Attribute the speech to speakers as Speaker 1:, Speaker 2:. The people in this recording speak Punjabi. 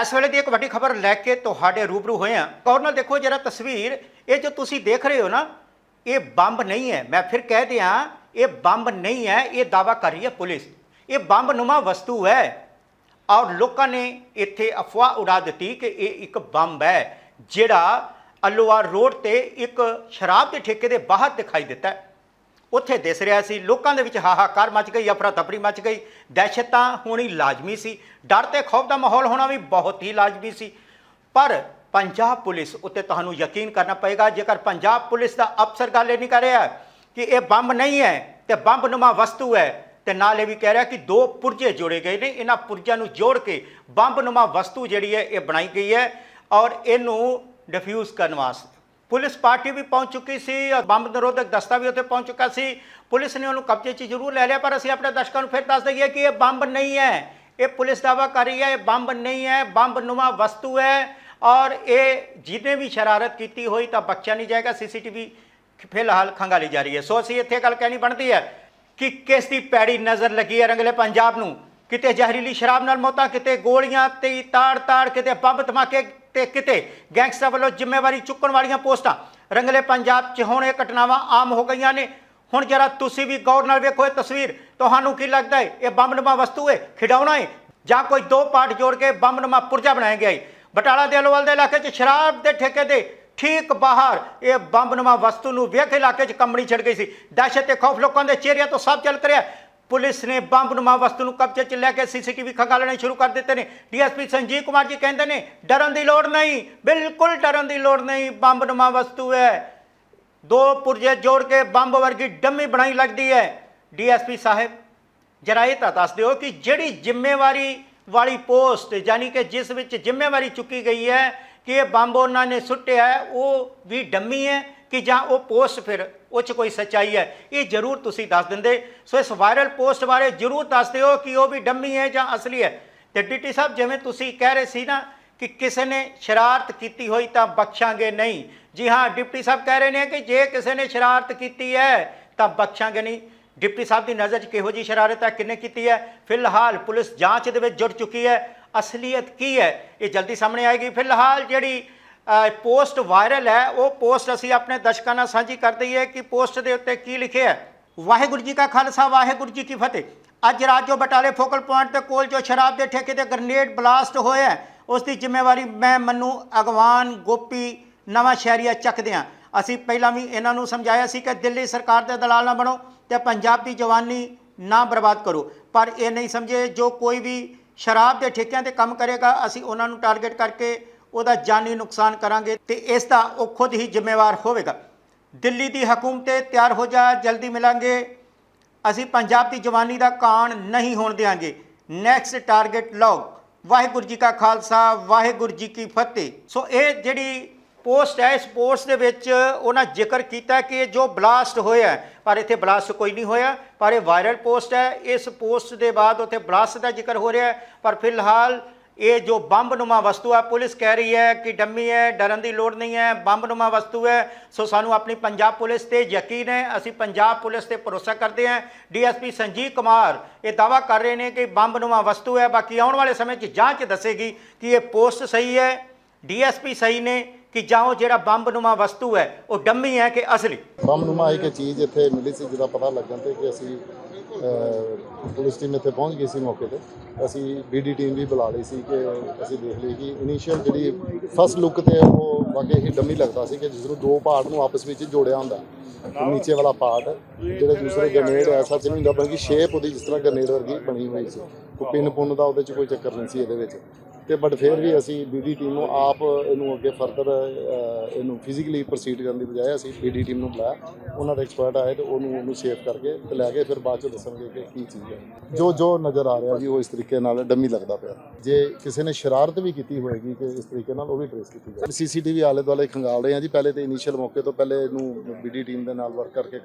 Speaker 1: ਇਸ ਵੇਲੇ ਦੀ ਇੱਕ ਵੱਡੀ ਖਬਰ ਲੈ ਕੇ ਤੁਹਾਡੇ ਰੂਬਰੂ ਹੋਏ ਹਾਂ। ਗੌਰ ਨਾਲ ਦੇਖੋ, ਜਿਹੜਾ ਤਸਵੀਰ, ਇਹ ਜੋ ਤੁਸੀਂ ਦੇਖ ਰਹੇ ਹੋ ਨਾ, ਇਹ ਬੰਬ ਨਹੀਂ ਹੈ। ਮੈਂ ਫਿਰ ਕਹਿ ਦਿਆਂ, ਇਹ ਬੰਬ ਨਹੀਂ ਹੈ, ਇਹ ਦਾਵਾ ਕਰ ਰਹੀ ਹੈ ਪੁਲਿਸ। ਇਹ ਬੰਬ ਨੁਮਾ ਵਸਤੂ ਹੈ। ਔਰ ਲੋਕਾਂ ਨੇ ਇੱਥੇ ਅਫਵਾਹ ਉਡਾ ਦਿੱਤੀ ਕਿ ਇਹ ਇੱਕ ਬੰਬ ਹੈ, ਜਿਹੜਾ ਅਲੋਆ ਰੋਡ ਤੇ ਇੱਕ ਸ਼ਰਾਬ ਦੇ ਠੇਕੇ ਦੇ ਬਾਹਰ ਦਿਖਾਈ ਦਿੱਤਾ ਹੈ। ਉੱਥੇ ਦਿਸ ਰਿਹਾ ਸੀ, ਲੋਕਾਂ ਦੇ ਵਿੱਚ ਹਾਹਾਕਾਰ ਮਚ ਗਈ ਅਫਰਾ ਤਫਰੀ ਮਚ ਗਈ। ਦਹਿਸ਼ਤਾਂ ਹੋਣੀ ਲਾਜ਼ਮੀ ਸੀ। ਡਰ ਤੇ ਖੌਫ ਦਾ ਮਾਹੌਲ ਹੋਣਾ ਵੀ ਬਹੁਤ ਹੀ ਲਾਜ਼ਮੀ ਸੀ। ਪਰ ਪੰਜਾਬ ਪੁਲਿਸ ਉੱਤੇ ਤੁਹਾਨੂੰ ਯਕੀਨ ਕਰਨਾ ਪਏਗਾ, ਜੇਕਰ ਪੰਜਾਬ ਪੁਲਿਸ ਦਾ ਅਫਸਰ ਗੱਲ ਇਹ ਨਹੀਂ ਕਰ ਰਿਹਾ ਕਿ ਇਹ ਬੰਬ ਨਹੀਂ ਹੈ ਤੇ ਬੰਬ ਨੁਮਾ ਵਸਤੂ ਹੈ, ਤੇ ਨਾਲ ਇਹ ਵੀ ਕਹਿ ਰਿਹਾ ਕਿ ਦੋ ਪੁਰਜੇ ਜੋੜੇ ਗਏ ਨੇ। ਇਹਨਾਂ ਪੁਰਜਿਆਂ ਨੂੰ ਜੋੜ ਕੇ ਬੰਬ ਨੁਮਾ ਵਸਤੂ ਜਿਹੜੀ ਹੈ, ਇਹ ਬਣਾਈ ਗਈ ਹੈ ਔਰ ਇਹਨੂੰ ਡਿਫਿਊਜ਼ ਕਰਨ ਵਾਸਤੇ ਪੁਲਿਸ ਪਾਰਟੀ ਵੀ ਪਹੁੰਚ ਚੁੱਕੀ ਸੀ ਔਰ ਬੰਬ ਨਿਰੋਧਕ ਦਸਤਾ ਵੀ ਉੱਥੇ ਪਹੁੰਚ ਚੁੱਕਾ ਸੀ। ਪੁਲਿਸ ਨੇ ਉਹਨੂੰ ਕਬਜ਼ੇ 'ਚ ਜ਼ਰੂਰ ਲੈ ਲਿਆ, ਪਰ ਅਸੀਂ ਆਪਣੇ ਦਰਸ਼ਕਾਂ ਨੂੰ ਫਿਰ ਦੱਸ ਦਈਏ ਕਿ ਇਹ ਬੰਬ ਨਹੀਂ ਹੈ। ਇਹ ਪੁਲਿਸ ਦਾਵਾ ਕਰ ਰਹੀ ਹੈ, ਇਹ ਬੰਬ ਨਹੀਂ ਹੈ, ਬੰਬ ਨੁਮਾ ਵਸਤੂ ਹੈ ਔਰ ਇਹ ਜਿਹਨੇ ਵੀ ਸ਼ਰਾਰਤ ਕੀਤੀ ਹੋਈ ਤਾਂ ਬਖਸ਼ਿਆ ਨਹੀਂ ਜਾਏਗਾ। ਸੀਸੀਟੀਵੀ ਫਿਲਹਾਲ ਖੰਗਾਲੀ ਜਾ ਰਹੀ ਹੈ। ਸੋ ਅਸੀਂ ਇੱਥੇ ਗੱਲ ਕਹਿਣੀ ਬਣਦੀ ਹੈ ਕਿ ਕਿਸ ਦੀ ਪੈੜੀ ਨਜ਼ਰ ਲੱਗੀ ਹੈ ਰੰਗਲੇ ਪੰਜਾਬ ਨੂੰ? ਕਿਤੇ ਜ਼ਹਿਰੀਲੀ ਸ਼ਰਾਬ ਨਾਲ ਮੌਤਾਂ, ਕਿਤੇ ਗੋਲੀਆਂ, ਤੇ ਤਾੜ ਤਾੜ ਕਿਤੇ ਬੰਬ ਧਮਾਕੇ ਤੇ ਕਿਤੇ ਗੈਂਗਸਟਰ ਵੱਲੋਂ ਜ਼ਿੰਮੇਵਾਰੀ ਚੁੱਕਣ ਵਾਲੀਆਂ ਪੋਸਟਾਂ। ਰੰਗਲੇ ਪੰਜਾਬ 'ਚ ਹੁਣ ਇਹ ਘਟਨਾਵਾਂ ਆਮ ਹੋ ਗਈਆਂ ਨੇ। ਹੁਣ ਜਰਾ ਤੁਸੀਂ ਵੀ ਗੌਰ ਨਾਲ ਵੇਖੋ ਇਹ ਤਸਵੀਰ। ਤੁਹਾਨੂੰ ਕੀ ਲੱਗਦਾ ਹੈ? ਇਹ ਬੰਬ ਨੁਮਾ ਵਸਤੂ ਹੈ? ਖਿਡੌਣਾ ਹੈ? ਜਾਂ ਕੋਈ ਦੋ ਪਾਰਟ ਜੋੜ ਕੇ ਬੰਬ ਨੁਮਾ ਪੁਰਜਾ ਬਣਾਇਆ ਗਿਆ ਹੈ? ਬਟਾਲਾ ਦੇ ਅਲੋਵਾਲ ਦੇ ਇਲਾਕੇ 'ਚ ਸ਼ਰਾਬ ਦੇ ਠੇਕੇ ਦੇ ਠੀਕ ਬਾਹਰ ਇਹ ਬੰਬ ਨੁਮਾ ਵਸਤੂ ਨੂੰ ਵੇਖ ਇਲਾਕੇ 'ਚ ਕੰਬਣੀ ਛੜ ਗਈ ਸੀ। ਦਹਿਸ਼ਤ ਤੇ ਖੌਫ ਲੋਕਾਂ ਦੇ ਚਿਹਰਿਆਂ ਤੋਂ ਸਭ ਚੱਲ ਕਰਿਆ। ਪੁਲਿਸ ਨੇ ਬੰਬ ਨੁਮਾ ਵਸਤੂ ਨੂੰ ਕਬਜ਼ੇ 'ਚ ਲੈ ਕੇ ਸੀਸੀਟੀਵੀ ਖੰਗਾਲਣੇ ਸ਼ੁਰੂ ਕਰ ਦਿੱਤੇ ਨੇ। ਡੀਐਸਪੀ ਸੰਜੀਵ ਕੁਮਾਰ ਜੀ ਕਹਿੰਦੇ ਨੇ, ਡਰਨ ਦੀ ਲੋੜ ਨਹੀਂ, ਬਿਲਕੁਲ ਡਰਨ ਦੀ ਲੋੜ ਨਹੀਂ ਬੰਬ ਨੁਮਾ ਵਸਤੂ ਹੈ। ਦੋ ਪੁਰਜੇ ਜੋੜ ਕੇ ਬੰਬ ਵਰਗੀ ਡੰਮੀ ਬਣਾਈ ਲੱਗਦੀ ਹੈ। ਡੀਐਸਪੀ ਸਾਹਿਬ, ਜਰਾ ਇਹ ਤਾਂ ਦੱਸ ਦਿਓ ਕਿ ਜਿਹੜੀ ਜ਼ਿੰਮੇਵਾਰੀ ਵਾਲੀ ਪੋਸਟ, ਯਾਨੀ ਕਿ ਜਿਸ ਵਿੱਚ ਜ਼ਿੰਮੇਵਾਰੀ ਚੁੱਕੀ ਗਈ ਹੈ ਕਿ ਇਹ ਬੰਬ ਉਹਨਾਂ ਨੇ ਸੁੱਟਿਆ ਉਹ ਵੀ ਡੰਮੀ ਹੈ ਕਿ ਜਾਂ ਉਹ ਪੋਸਟ ਫਿਰ ਉਹ 'ਚ ਕੋਈ ਸੱਚਾਈ ਹੈ, ਇਹ ਜ਼ਰੂਰ ਤੁਸੀਂ ਦੱਸ ਦਿੰਦੇ। ਸੋ ਇਸ ਵਾਇਰਲ ਪੋਸਟ ਬਾਰੇ ਜ਼ਰੂਰ ਦੱਸ ਦਿਓ ਕਿ ਉਹ ਵੀ ਡੰਮੀ ਹੈ ਜਾਂ ਅਸਲੀ ਹੈ। ਤੇ ਡੀਟੀ ਸਾਹਿਬ, ਜਿਵੇਂ ਤੁਸੀਂ ਕਹਿ ਰਹੇ ਸੀ ਨਾ ਕਿ ਕਿਸੇ ਨੇ ਸ਼ਰਾਰਤ ਕੀਤੀ ਹੋਈ ਤਾਂ ਬਖਸ਼ਾਂਗੇ ਨਹੀਂ। ਜੀ ਹਾਂ ਡਿਪਟੀ ਸਾਹਿਬ ਕਹਿ ਰਹੇ ਨੇ ਕਿ ਜੇ ਕਿਸੇ ਨੇ ਸ਼ਰਾਰਤ ਕੀਤੀ ਹੈ ਤਾਂ ਬਖਸ਼ਾਂਗੇ ਨਹੀਂ। ਡਿਪਟੀ ਸਾਹਿਬ ਦੀ ਨਜ਼ਰ 'ਚ ਕਿਹੋ ਜੀ ਸ਼ਰਾਰਤ ਹੈ ਕਿੰਨੇ ਕੀਤੀ ਹੈ? ਫਿਲਹਾਲ ਪੁਲਿਸ ਜਾਂਚ ਦੇ ਵਿੱਚ ਜੁੜ ਚੁੱਕੀ ਹੈ। ਅਸਲੀਅਤ ਕੀ ਹੈ? ਇਹ ਜਲਦੀ ਸਾਹਮਣੇ ਆਏਗੀ। ਫਿਲਹਾਲ ਜਿਹੜੀ ਪੋਸਟ ਵਾਇਰਲ ਹੈ। ਉਹ ਪੋਸਟ ਅਸੀਂ ਆਪਣੇ ਦਰਸ਼ਕਾਂ ਨਾਲ ਸਾਂਝੀ ਕਰ ਦਈਏ ਕਿ ਪੋਸਟ ਦੇ ਉੱਤੇ ਕੀ ਲਿਖਿਆ ਹੈ। ਵਾਹਿਗੁਰੂ ਜੀ ਕਾ ਖਾਲਸਾ, ਵਾਹਿਗੁਰੂ ਜੀ ਕੀ ਫਤਿਹ। ਅੱਜ ਰਾਤ ਜੋ ਬਟਾਲੇ ਫੋਕਲ ਪੁਆਇੰਟ ਤੇ ਕੋਲ ਜੋ ਸ਼ਰਾਬ ਦੇ ਠੇਕੇ ਤੇ ਗ੍ਰਨੇਡ ਬਲਾਸਟ ਹੋਇਆ ਉਸ ਦੀ ਜ਼ਿੰਮੇਵਾਰੀ ਮੈਂ, ਮੰਨੂ ਅਗਵਾਨ, ਗੋਪੀ, ਨਵਾਂ ਸ਼ਹਿਰੀਆ ਚੱਕਦੇ ਹਾਂ। ਅਸੀਂ ਪਹਿਲਾਂ ਵੀ ਇਹਨਾਂ ਨੂੰ ਸਮਝਾਇਆ ਸੀ ਕਿ ਦਿੱਲੀ ਸਰਕਾਰ ਦੇ ਦਲਾਲ ਨਾ ਬਣੋ ਤੇ ਪੰਜਾਬ ਦੀ ਜਵਾਨੀ ਨਾ ਬਰਬਾਦ ਕਰੋ। ਪਰ ਇਹ ਨਹੀਂ ਸਮਝੇ, ਜੋ ਕੋਈ ਵੀ ਸ਼ਰਾਬ ਦੇ ਠੇਕਿਆਂ ਤੇ ਕੰਮ ਕਰੇਗਾ, ਅਸੀਂ ਉਹਨਾਂ ਨੂੰ ਟਾਰਗੇਟ ਕਰਕੇ ਉਹਦਾ ਜਾਨੀ ਨੁਕਸਾਨ ਕਰਾਂਗੇ ਤੇ ਇਸ ਦਾ ਉਹ ਖੁਦ ਹੀ ਜ਼ਿੰਮੇਵਾਰ ਹੋਵੇਗਾ। ਦਿੱਲੀ ਦੀ ਹਕੂਮਤ ਤੇ ਤਿਆਰ ਹੋ ਜਾ, ਜਲਦੀ ਮਿਲਾਂਗੇ। ਅਸੀਂ ਪੰਜਾਬ ਦੀ ਜਵਾਨੀ ਦਾ ਕਾਣ ਨਹੀਂ ਹੋਣ ਦੇਵਾਂਗੇ next target log Waheguru ji ਕਾ ਖਾਲਸਾ, ਵਾਹਿਗੁਰੂ ਜੀ ਕੀ ਫਤਿਹ। ਸੋ ਇਹ ਜਿਹੜੀ ਪੋਸਟ ਹੈ, ਇਸ ਪੋਸਟ ਦੇ ਵਿੱਚ ਉਹਨਾਂ ਜ਼ਿਕਰ ਕੀਤਾ ਕਿ ਜੋ ਬਲਾਸਟ ਹੋਇਆ ਪਰ ਇੱਥੇ ਬਲਾਸਟ ਕੋਈ ਨਹੀਂ ਹੋਇਆ, ਪਰ ਇਹ ਵਾਇਰਲ ਪੋਸਟ ਹੈ। ਇਸ ਪੋਸਟ ਦੇ ਬਾਅਦ ਉੱਥੇ ਬਲਾਸਟ ਦਾ ਜ਼ਿਕਰ ਹੋ ਰਿਹਾ ਪਰ ਫਿਲਹਾਲ ਇਹ ਜੋ ਬੰਬ ਨੁਮਾ ਵਸਤੂ ਹੈ ਪੁਲਿਸ ਕਹਿ ਰਹੀ ਹੈ ਕਿ ਡੰਮੀ ਹੈ, ਡਰਨ ਦੀ ਲੋੜ ਨਹੀਂ ਹੈ ਬੰਬ ਨੁਮਾ ਵਸਤੂ ਹੈ। ਸੋ ਸਾਨੂੰ ਆਪਣੀ ਪੰਜਾਬ ਪੁਲਿਸ ਤੇ ਯਕੀਨ ਹੈ, ਅਸੀਂ ਪੰਜਾਬ ਪੁਲਿਸ ਤੇ ਭਰੋਸਾ ਕਰਦੇ ਹਾਂ। ਡੀਐਸਪੀ ਸੰਜੀਵ ਕੁਮਾਰ ਇਹ ਦਾਵਾ ਕਰ ਰਹੇ ਨੇ ਕਿ ਬੰਬ ਨੁਮਾ ਵਸਤੂ ਹੈ, ਬਾਕੀ ਆਉਣ ਵਾਲੇ ਸਮੇਂ 'ਚ ਜਾਂਚ ਦੱਸੇਗੀ ਕਿ ਇਹ ਪੋਸਟ ਸਹੀ ਹੈ, ਡੀਐਸਪੀ ਸਹੀ ਨੇ ਕਿ ਜਾਂ ਉਹ ਜਿਹੜਾ ਬੰਬ ਵਸਤੂ ਹੈ, ਉਹ ਡੰਮੀ ਹੈ ਕਿ ਅਸਲੀ?
Speaker 2: ਬੰਬ ਇੱਕ ਚੀਜ਼ ਇੱਥੇ ਮਿਲੀ ਸੀ, ਜਿਹਦਾ ਪਤਾ ਲੱਗਣ ਤੇ ਕਿ ਅਸੀਂ ਪੁਲਿਸ ਟੀਮ ਇੱਥੇ ਪਹੁੰਚ ਗਈ ਸੀ ਮੌਕੇ ਤੇ। ਅਸੀਂ ਬੀਡੀ ਟੀਮ ਵੀ ਬੁਲਾ ਲਈ ਸੀ ਕਿ ਅਸੀਂ ਦੇਖ ਲਈ ਕਿ ਇਨੀਸ਼ੀਅਲ ਜਿਹੜੀ ਫਸਟ ਲੁੱਕ ਤੇ ਉਹ ਵਾਕਈ ਹੀ ਡੰਮੀ ਲੱਗਦਾ ਸੀ ਕਿ ਜਿਸ ਨੂੰ ਦੋ ਪਾਰਟ ਨੂੰ ਆਪਸ ਵਿੱਚ ਜੋੜਿਆ ਹੁੰਦਾ। ਤੇ ਨੀਚੇ ਵਾਲਾ ਪਾਰਟ, ਜਿਹੜੇ ਦੂਸਰੇ ਗ੍ਰਨੇਡ ਐਸਾ ਚ ਨਹੀਂ ਹੁੰਦਾ, ਬਲਕਿ ਸ਼ੇਪ ਉਹਦੀ ਜਿਸ ਤਰ੍ਹਾਂ ਗ੍ਰਨੇਡ ਵਰਗੀ ਬਣੀ ਹੋਈ ਸੀ। ਕੋਈ ਪਿੰਨ ਪੁੰਨ ਦਾ ਉਹਦੇ ਚ ਕੋਈ ਚੱਕਰ ਨਹੀਂ ਸੀ ਇਹਦੇ ਵਿੱਚ। ਤੇ ਬਟ ਫਿਰ ਵੀ ਅਸੀਂ ਬੀਡੀ ਟੀਮ ਨੂੰ ਆਪ ਇਹਨੂੰ ਅੱਗੇ ਫਰਦਰ ਇਹਨੂੰ ਫਿਜ਼ੀਕਲੀ ਪ੍ਰੋਸੀਡ ਕਰਨ ਦੀ ਬਜਾਏ ਅਸੀਂ ਬੀਡੀ ਟੀਮ ਨੂੰ ਬੁਲਾਇਆ। ਉਹਨਾਂ ਦੇ ਐਕਸਪਰਟ ਆਏ ਤੇ ਉਹਨੂੰ ਉਹਨੂੰ ਸੇਫ ਕਰਕੇ ਤੇ ਲੈ ਕੇ ਫਿਰ ਬਾਅਦ ਚ ਦੱਸਣਗੇ ਕਿ ਕੀ ਚੀਜ਼ ਹੈ। ਜੋ ਜੋ ਨਜ਼ਰ ਆ ਰਿਹਾ ਜੀ ਉਹ ਇਸ ਤਰੀਕੇ ਨਾਲ ਡੰਮੀ ਲੱਗਦਾ ਪਿਆ। ਜੇ ਕਿਸੇ ਨੇ ਸ਼ਰਾਰਤ ਵੀ ਕੀਤੀ ਹੋਏਗੀ ਕਿ ਇਸ ਤਰੀਕੇ ਨਾਲ ਉਹ ਵੀ ਟ੍ਰੇਸ ਕੀਤੀ ਜਾਏ ਸੀਸੀਟੀਵੀ ਆਲੇ ਦੁਆਲੇ ਖੰਗਾਲ ਰਹੇ ਹਾਂ ਜੀ। ਪਹਿਲੇ ਤੇ ਇਨੀਸ਼ੀਅਲ ਮੌਕੇ ਤੋਂ ਪਹਿਲੇ ਇਹਨੂੰ ਬੀਡੀ ਟੀਮ ਦੇ ਨਾਲ ਵਰਕ ਕਰਕੇ ਕਰ